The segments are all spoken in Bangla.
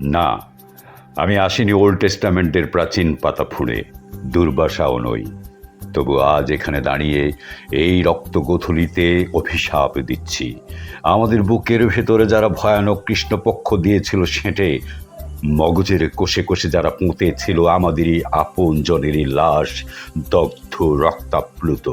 না, আমি আসিনি ওল্ড টেস্টামেন্টের প্রাচীন পাতা ফুঁড়ে দুর্বাসাও নই। তবু আজ এখানে দাঁড়িয়ে এই রক্তগোথলিতে অভিশাপ দিচ্ছি। আমাদের বুকের ভেতরে যারা ভয়ানক কৃষ্ণপক্ষ দিয়েছিল সেঁটে মগজের কোষে কোষে যারা পুঁতে ছিল আমাদেরই আপন জনেরই লাশ, দগ্ধ রক্তাপ্লুত।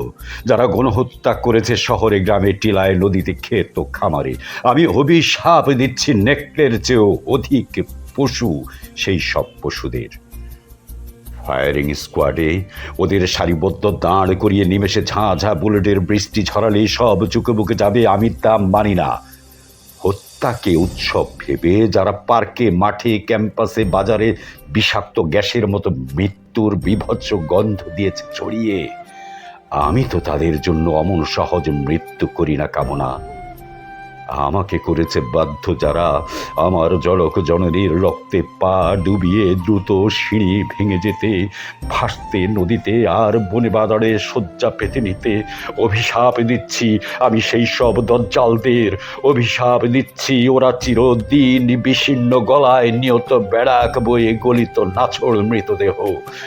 যারা গণহত্যা করেছে শহরে, গ্রামে, টিলায়, নদীতে, ক্ষেত খামারে। আমি অভিশাপ দিচ্ছি নেকলের চেয়েও অধিক পশু, সেই সব পশুদের। ফায়ারিং স্কোয়াডে ওদের সারিবদ্ধ দাঁড় করিয়ে নিমেষে ঝাঁ ঝাঁ বুলেটের বৃষ্টি ঝরালে সব চুকে বুকে যাবে, আমি তা মানি না। হত্যাকে উৎসব ভেবে, যারা পার্কে, মাঠে, ক্যাম্পাসে, বাজারে বিষাক্ত গ্যাসের মতো মৃত্যুর বিভৎস গন্ধ দিয়েছে ছড়িয়ে, আমি তো তাদের জন্য অমন সহজ মৃত্যু করি না, কামনা। আমাকে করেছে বাধ্য যারা। আমার জলক জননীর রক্তে পা ডুবিয়ে দ্রুত সিঁড়ি ভেঙে যেতে, ভাসতে নদীতে আর বনে বাজারে শয্যা পেতে নিতে। অভিশাপ দিচ্ছি আমি সেই সব দজ্জালদের। অভিশাপ দিচ্ছি ওরা চিরদিন বিশিন্ন গলায় নিয়ত বেড়াক বয়ে গলিত নাছড় মৃতদেহ।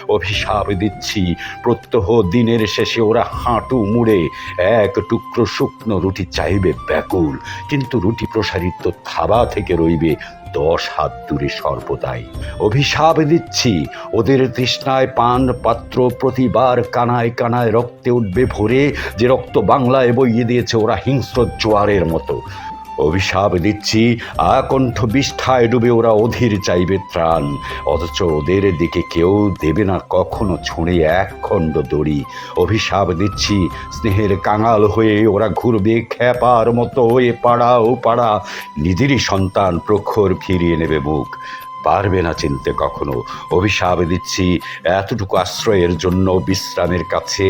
অভিশাপ দিচ্ছি প্রত্যহ দিনের শেষে ওরা হাঁটু মুড়ে। এক টুকরো শুকনো রুটি চাইবে ব্যাকুল। কিন্তু রুটি প্রসারিত থাবা থেকে রইবে দশ হাত দূরে সর্বদাই। অভিশাপ দিচ্ছি, ওদের তৃষ্ণায় পান পাত্র প্রতিবার কানায় কানায় রক্তে উঠবে ভরে, যে রক্ত বাংলায় বইয়ে দিয়েছে ওরা হিংস্র জোয়ারের মতো। অভিশাপ দিচ্ছি আকণ্ঠ বিষ্ঠায় ডুবে ওরা অধীর চাইবে ত্রাণ। অথচ ওদের দিকে কেউ দেবে না কখনো ছুঁড়ে এক খণ্ড দড়ি। অভিশাপ দিচ্ছি স্নেহের কাঙাল হয়ে ওরা ঘুরবে, খ্যাপার মতো এ পাড়া ও পাড়া। নিজেরই সন্তান প্রখর ফিরিয়ে নেবে মুখ। পারবে না চিনতে কখনো। অভিশাপ দিচ্ছি এতটুকু আশ্রয়ের জন্য, বিশ্রামের কাছে,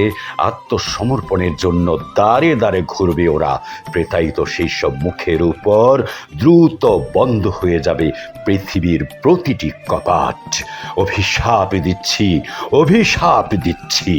আত্মসমর্পণের জন্য দাঁড়ে দাঁড়ে ঘুরবে ওরা। প্রেতায়িত সেই সব মুখের উপর দ্রুত বন্ধ হয়ে যাবে পৃথিবীর প্রতিটি কপাট। অভিশাপ দিচ্ছি অভিশাপ দিচ্ছি।